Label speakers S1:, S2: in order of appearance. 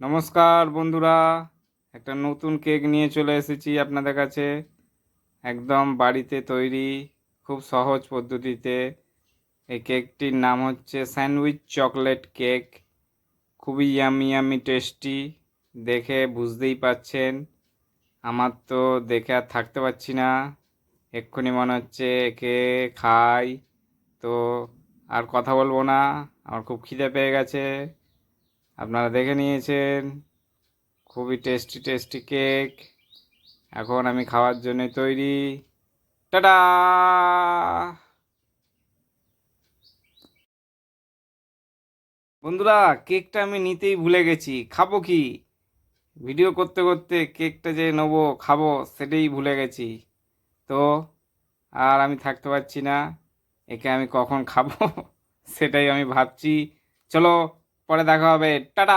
S1: নমস্কার বন্ধুরা, একটা নতুন কেক নিয়ে চলে এসেছি আপনাদের কাছে। একদম বাড়িতে তৈরি, খুব সহজ পদ্ধতিতে। এই কেকটির নাম হচ্ছে স্যান্ডউইচ চকলেট কেক। খুবই ইয়ামি ইয়ামি টেস্টি, দেখে বুঝতেই পাচ্ছেন। আমার তো দেখে আর থাকতে পারছি না, এক্ষুনি মনে হচ্ছে একে খাই। তো আর কথা বলব না, আমার খুব খিদে পেয়ে গেছে। আপনারা দেখে নিয়েছেন। খুবই টেস্টি টেস্টি কেক এখন আমি খাওয়ার জন্য তৈরি। টাটা! বন্ধুরা কেকটা আমি নিতেই ভুলে গেছি। খাব কি? ভিডিও করতে করতে কেকটা যে নেব, খাব, সেটাই ভুলে গেছি। তো, আর আমি থাকতে পারছি না। একে আমি কখন খাব? সেটাই আমি ভাবছি। চলো পরে দেখা হবে। টাটা!